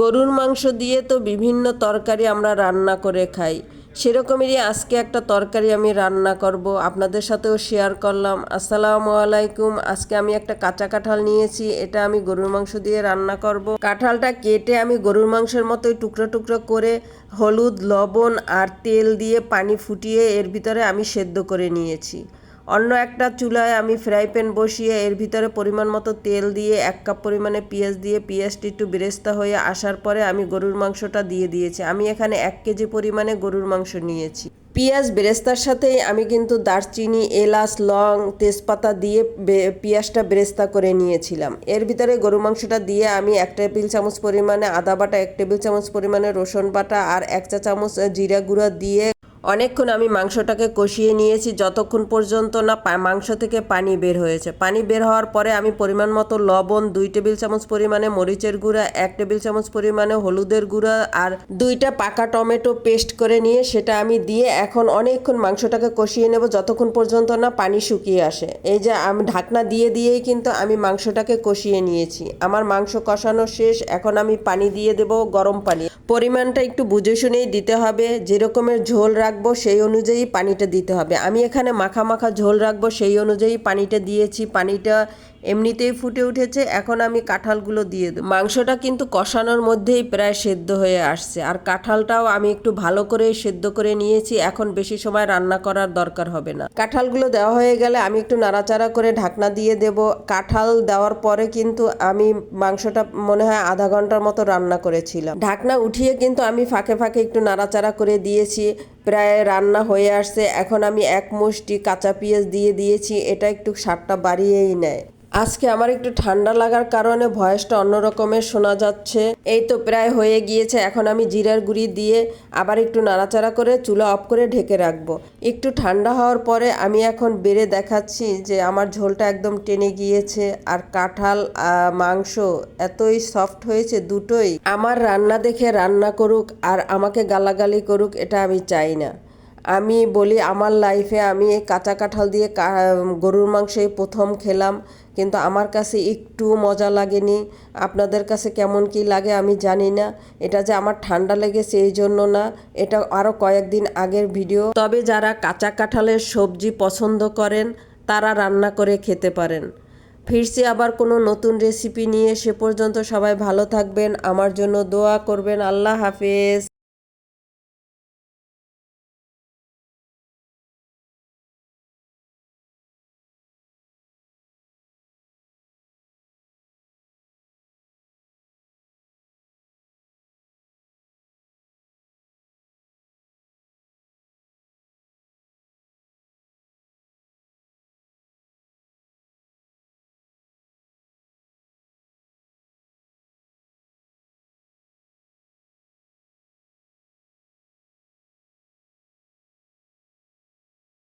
গরুর মাংস দিয়ে তো বিভিন্ন তরকারি আমরা রান্না করে খাই। সেরকমেরই আজকে একটা তরকারি আমি রান্না করব, আপনাদের সাথেও শেয়ার করলাম। আসসালামু আলাইকুম। আজকে আমি একটা কাঁচা কাঁঠাল নিয়েছি, এটা আমি গরুর মাংস দিয়ে রান্না করব। কাঁঠালটা কেটে আমি গরুর মাংসের মতোই টুকরো টুকরো করে হলুদ, লবণ আর তেল দিয়ে পানি ফুটিয়ে এর ভিতরে আমি সেদ্ধ করে নিয়েছি। অন্য একটা চুলায় আমি ফ্রাই প্যান বসিয়ে এর ভিতরে পরিমাণ মতো তেল দিয়ে এক কাপ পরিমাণে পেঁয়াজ দিয়ে পেঁয়াজটি একটু বেরেস্তা হয়ে আসার পরে আমি গরুর মাংসটা দিয়ে দিয়েছি। আমি এখানে এক কেজি পরিমাণে গরুর মাংস নিয়েছি। পেঁয়াজ বেরেস্তার সাথেই আমি কিন্তু দারচিনি, এলাচ, লং, তেজপাতা দিয়ে পেঁয়াজটা বেরেস্তা করে নিয়েছিলাম। এর ভিতরে গরু মাংসটা দিয়ে আমি এক টেবিল চামচ পরিমাণে আদা বাটা, এক টেবিল চামচ পরিমাণে রসুন বাটা আর এক চা চামচ জিরা গুঁড়া দিয়ে অনেকক্ষণ আমি মাংসটাকে কষিয়ে নিয়েছি, যতক্ষণ পর্যন্ত না মাংস থেকে পানি বের হয়েছে। পানি বের হওয়ার পরে আমি পরিমাণ মতো লবণ, দুই টেবিল চামচ পরিমাণে মরিচের গুঁড়া, এক টেবিল চামচ পরিমাণে হলুদের গুঁড়া আর দুইটা পাকা টমেটো পেস্ট করে নিয়ে সেটা আমি দিয়ে এখন অনেকক্ষণ মাংসটাকে কষিয়ে নেব যতক্ষণ পর্যন্ত না পানি শুকিয়ে আসে। এই যে আমি, ঢাকনা দিয়ে দিয়েই কিন্তু আমি মাংসটাকে কষিয়ে নিয়েছি। আমার মাংস কষানো শেষ, এখন আমি পানি দিয়ে দেব গরম পানি। পরিমাণটা একটু বুঝে শুনেই দিতে হবে, যেরকমের ঝোল রাখব, সেই অনুযায়ী পানিটা দিতে হবে। আমি এখানে মাখা মাখা ঝোল রাখব, সেই অনুযায়ী পানিটা দিয়েছি। পানিটা এমনিতেই ফুটে উঠেছে, এখন আমি কাঁঠালগুলো দিয়ে দেবো। মাংসটা কিন্তু কষানোর মধ্যেই প্রায় সেদ্ধ হয়ে আসছে। আর কাঁঠালটাও আমি একটু ভালো করে সেদ্ধ করে নিয়েছি, এখন বেশি সময় রান্না করার দরকার হবে না। কাঁঠালগুলো দেওয়া হয়ে গেলে আমি একটু নাড়াচাড়া করে ঢাকনা দিয়ে দেব। কাঁঠাল দেওয়ার পরে কিন্তু আমি মাংসটা মনে হয় আধা ঘণ্টার মতো রান্না করেছিলাম। ঢাকনা উঠিয়ে কিন্তু আমি ফাঁকে ফাঁকে একটু নাড়াচাড়া করে দিয়েছি। প্রায় রান্না হয়ে আসছে। এখন আমি এক মুষ্টি কাঁচা পেঁয়াজ দিয়ে দিয়েছি। এটা একটু স্বাদটা বাড়িয়েই নেয়। আজকে আমার একটু ঠান্ডা লাগার কারণে ভয়েসটা অন্য রকমের শোনা যাচ্ছে। এই তো প্রায় হয়ে গিয়েছে, এখন আমি জিরার গুঁড়ি দিয়ে আবার একটু নাড়াচাড়া করে চুলা অফ করে ঢেকে রাখব। একটু ঠান্ডা হওয়ার পরে আমি এখন বেড়ে দেখাচ্ছি যে আমার ঝোলটা একদম টেনে গিয়েছে আর কাঁঠাল মাংস এতই সফট হয়েছে দুটোই। আমার রান্না দেখে রান্না করুক আর আমাকে গালাগালি করুক, এটা আমি চাই না। আমি বলি, আমার লাইফে আমি এই কাঁচা কাঁঠাল দিয়ে গরুর মাংসই প্রথম খেলাম। কিন্তু আমার কাছে একটু মজা লাগেনি। আপনাদের কাছে কেমন কি লাগে আমি জানি না। এটা যে আমার ঠান্ডা লেগেছে এই জন্য না, এটা আরও কয়েকদিন আগের ভিডিও তবে যারা কাঁচা কাঁঠালের সবজি পছন্দ করেন, তারা রান্না করে খেতে পারেন। ফিরছি আবার কোনো নতুন রেসিপি নিয়ে। সে পর্যন্ত সবাই ভালো থাকবেন। আমার জন্য দোয়া করবেন। আল্লাহ হাফেজ।